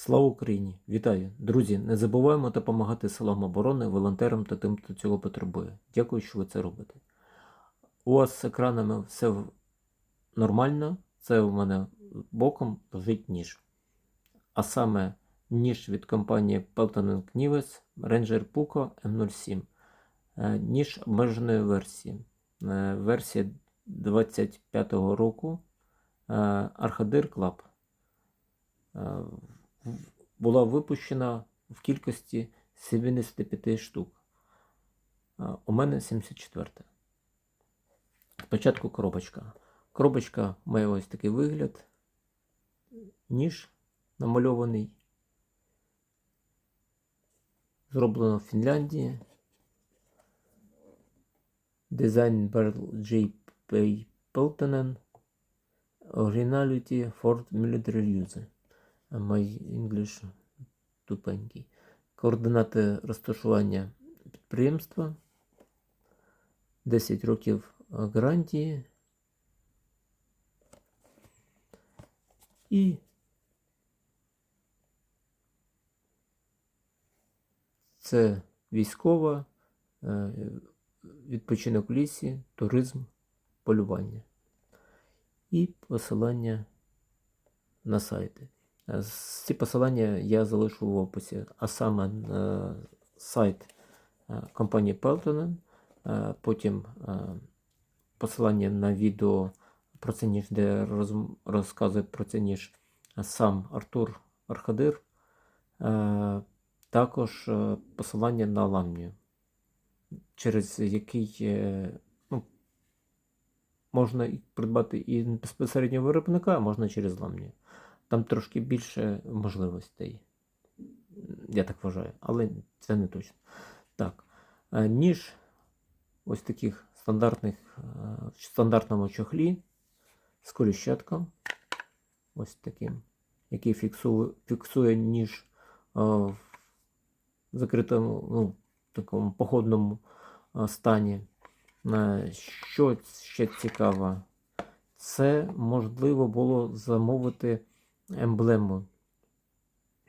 Слава Україні! Вітаю! Друзі! Не забуваємо допомагати силам оборони, волонтерам та тим, хто цього потребує. Дякую, що ви це робите. У вас з екранами все нормально. Це у мене боком лежить ніж. А саме ніж від компанії Pelton Knives Ranger Puko M07. Е, Ніж обмеженої версії. Е, Версія 25-го року. Е, Archadir Club. Була випущена в кількості 75 штук. У мене 74. Спочатку коробочка. Коробочка має ось такий вигляд. Ніж намальований. Зроблено в Фінляндії. Дизайн Barrel J. P. Peltonen. Originality for Military Use. My English тупенький. Координати розташування підприємства. 10 років гарантії. І це військова, е, відпочинок в лісі, туризм, полювання. І посилання на сайти. Е, Ці посилання я залишу в описі, а саме е, сайт е, компанії Peltonen, е, потім е, посилання на відео про це ніж, де роз- розказує про це ніж сам Артур Архадир, е, також е, посилання на ламнію, через який е, ну, можна придбати і безпосередньо виробника, а можна через ламнію. Там трошки більше можливостей. Я так вважаю, але це не точно. Так, е, ніж ось таких стандартних, е, в стандартному чохлі з коліщатком, ось таким, який фіксує, фіксує ніж е, в закритому, ну, такому походному стані. Що ще цікаво, це можливо було замовити емблему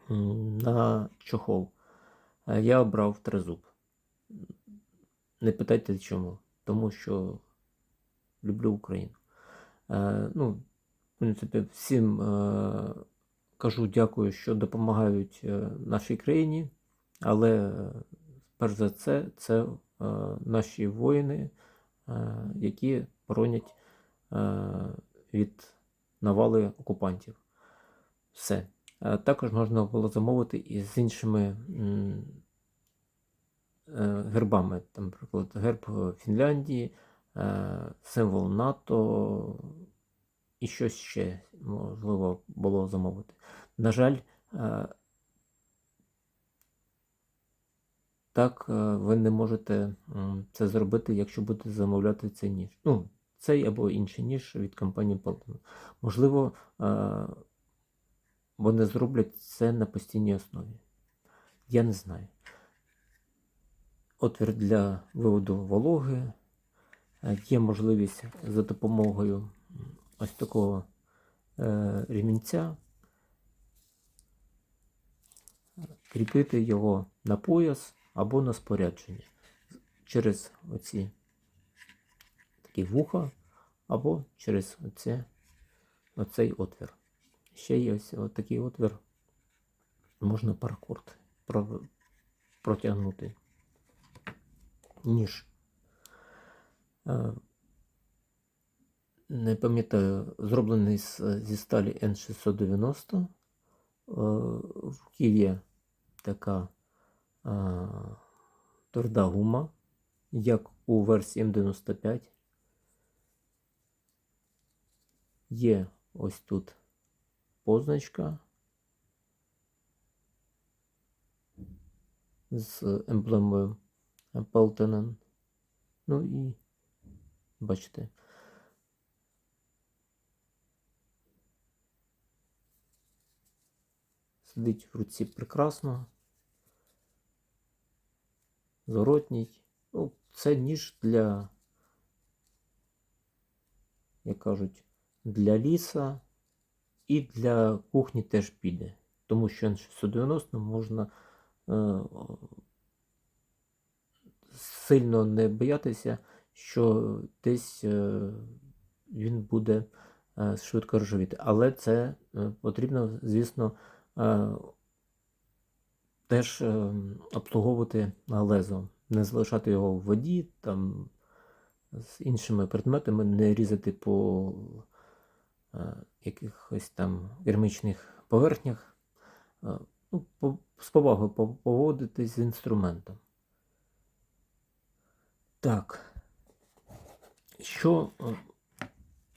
на чохол. Е, Я обрав тризуб. Не питайте чому. Тому що люблю Україну. Е, ну, в принципі, всім е, кажу дякую, що допомагають нашій країні, але перш за це, це наші воїни, які боронять від навали окупантів. Все. Е, Також можна було замовити і з іншими е, гербами. Там, наприклад, герб Фінляндії, е, символ НАТО і щось ще можливо було замовити. На жаль, так ви не можете це зробити, якщо будете замовляти цей ніж. Ну, цей або інший ніж від компанії Pelton. Можливо, вони зроблять це на постійній основі. Я не знаю. Отвір для виводу вологи. Е, Є можливість за допомогою ось такого е, ремінця кріпити його на пояс або на спорядження через оці такі вуха, або через оце, оцей отвір. Ще є ось такий отвір. Можна паракорд про- протягнути. Ніж. Е, Не пам'ятаю, зроблений зі сталі N690. Е, В Києві така а, тверда гума, як у версії М95. Є ось тут позначка з емблемою Peltonen. Ну і бачите. Сидить в руці прекрасно. Зворотній. Ну, це ніж для, як кажуть, для ліса і для кухні теж піде. тому що N690 можна е, сильно не боятися, що десь е, він буде е, швидко ржавіти. Але це е, потрібно, звісно, е, теж е, обслуговувати лезо, не залишати його в воді, там з іншими предметами, не різати по якихось там кермічних поверхнях. Е, ну, з повагою поводитись з інструментом. Так. Що е,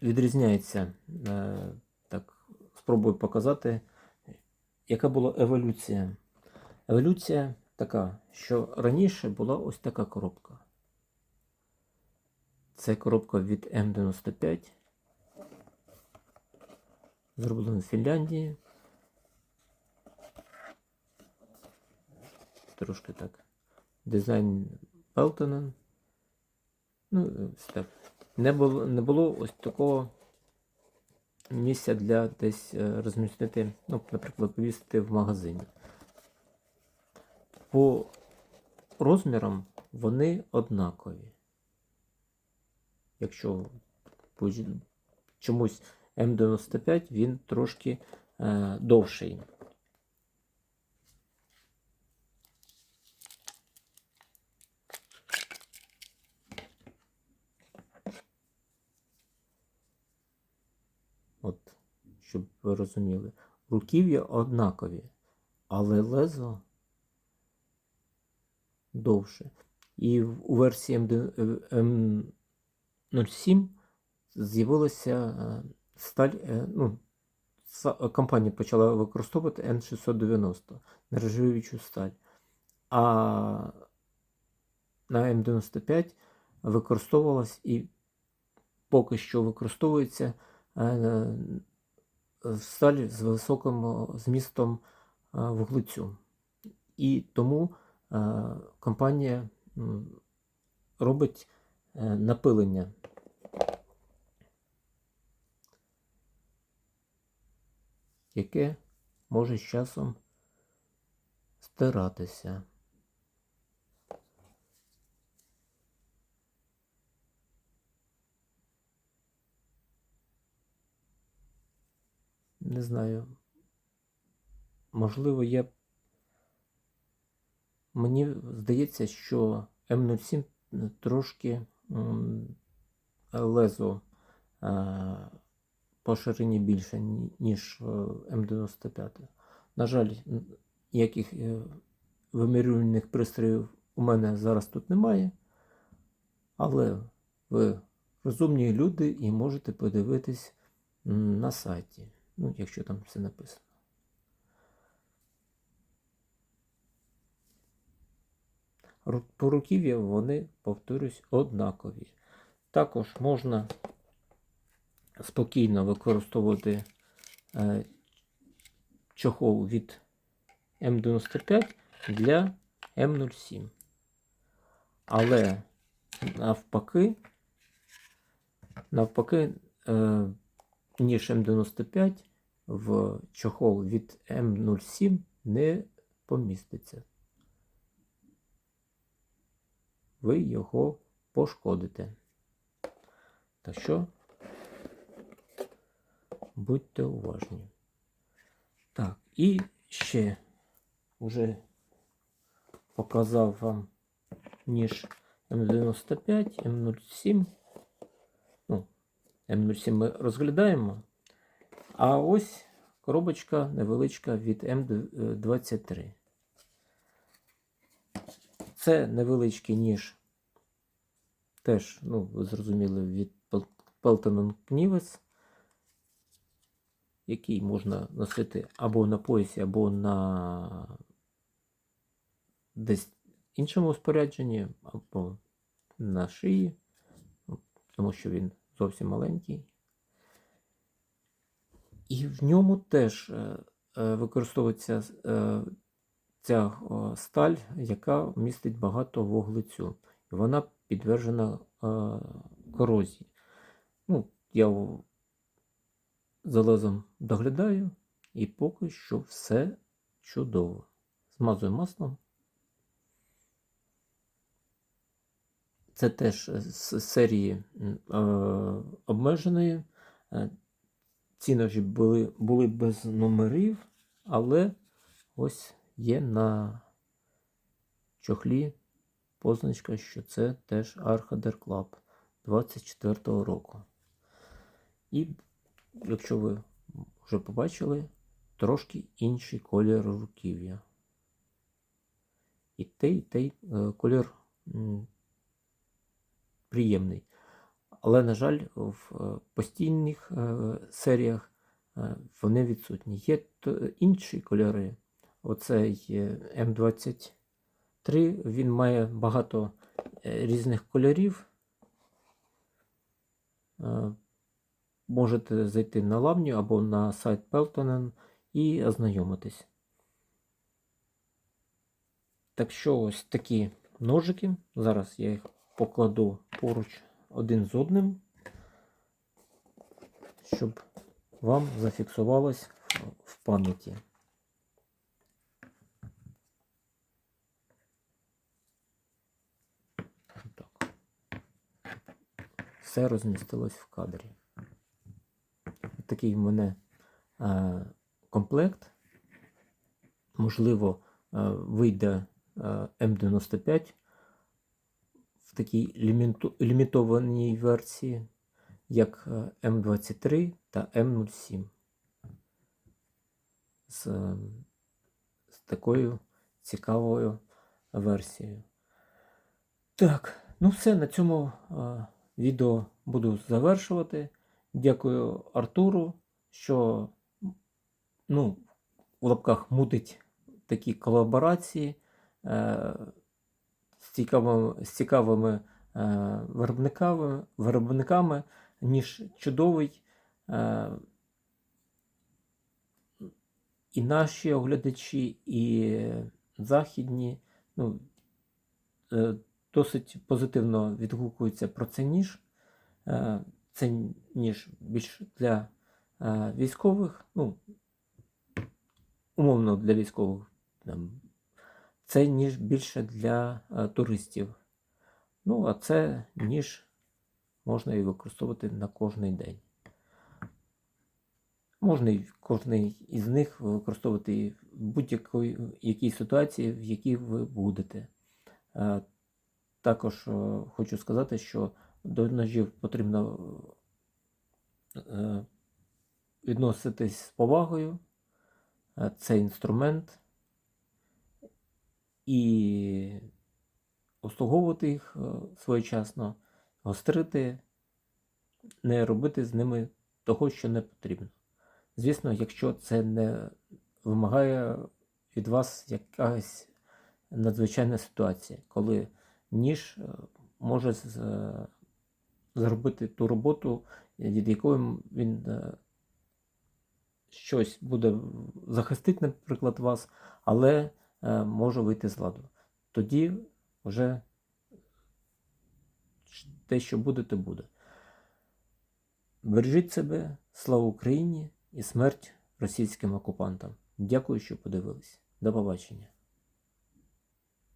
відрізняється? Е, Так, спробую показати, яка була еволюція. Еволюція така, що раніше була ось така коробка. Це коробка від М95. Зроблена в Фінляндії. Трошки так. Дизайн Пелтона. Ну, так. Не було, не було ось такого місця для десь е, розмістити, ну, наприклад, повісити в магазині. По розмірам вони однакові. Якщо чомусь М95 він трошки е, довший. От, щоб ви розуміли. Руків'я однакові, але лезо довше. І у версії М07 з'явилася е, сталь. е, Ну, компанія почала використовувати N690 нержавіючу сталь. А на М95 використовувалась і поки що використовується е, сталь з високим е, змістом е, вуглецю. І тому е, компанія робить е, напилення. Яке може з часом стиратися. Не знаю. Можливо, є. Мені здається, що М07 трошки лезо е, по ширині більше, ніж е, М95. На жаль, ніяких е, вимірювальних пристроїв у мене зараз тут немає. Але ви розумні люди і можете подивитись на сайті. Ну, якщо там все написано. По руків'я вони, повторюсь, однакові. Також можна спокійно використовувати е, чохол від М95 для М07. Але навпаки, навпаки, е, ніж М95 в чохол від М07 не поміститься. Ви його пошкодите. Так що будьте уважні. Так, і ще вже показав вам ніж М95, М07. Ну, М07 ми розглядаємо. А ось коробочка невеличка від М23. Це невеличкий ніж. Теж, ну, ви зрозуміли, від Pelton Knives, який можна носити або на поясі, або на десь іншому спорядженні, або на шиї, тому що він зовсім маленький. І в ньому теж е, е, використовується е, ця сталь, яка містить багато вуглецю. Вона підтверджена е, корозії. Ну, я за лезом доглядаю, і поки що все чудово. Змазую маслом. Це теж з серії е, обмеженої. Е, Ці були, були без номерів, але ось є на чохлі позначка, що це теж Archader Club 24-го року. І якщо ви вже побачили, трошки інший колір руків'я. І той, і той е, колір приємний. Але, на жаль, в е, постійних е, серіях вони відсутні. Є інші кольори. Оцей е, М23, він має багато різних кольорів. Можете зайти на лавню або на сайт Peltonen і ознайомитись. Так що ось такі ножики. Зараз я їх покладу поруч один з одним, щоб вам зафіксувалось в пам'яті. Все розмістилось в кадрі. Такий в мене е, комплект. Можливо, е, вийде е, М95 в такій лімітованій версії, як е, М23 та М07. З, з такою цікавою версією. Так, ну все, на цьому відео буду завершувати. Дякую Артуру, що ну, в лапках мутить такі колаборації е, з цікавими, з цікавими е, виробниками, виробниками, ніж чудовий. Е, і наші оглядачі, і західні ну, е, досить позитивно відгукуються про цей ніж. Е, Це ніж більш для е, військових, ну, умовно для військових. Там, Це ніж більше для е, туристів. Ну, а це ніж можна і використовувати на кожний день. Можна кожний із них використовувати в будь-якій якій ситуації, в якій ви будете. Е, Також е, хочу сказати, що до ножів потрібно е, відноситись з повагою. Е, Це інструмент. І обслуговувати їх е, своєчасно, гострити, не робити з ними того, що не потрібно. Звісно, якщо це не вимагає від вас якась надзвичайна ситуація, коли ніж може з- зробити ту роботу, від якої він е, щось буде захистити, наприклад, вас, але е, може вийти з ладу. Тоді вже те, що буде, то буде. Бережіть себе, слава Україні і смерть російським окупантам. Дякую, що подивились. До побачення.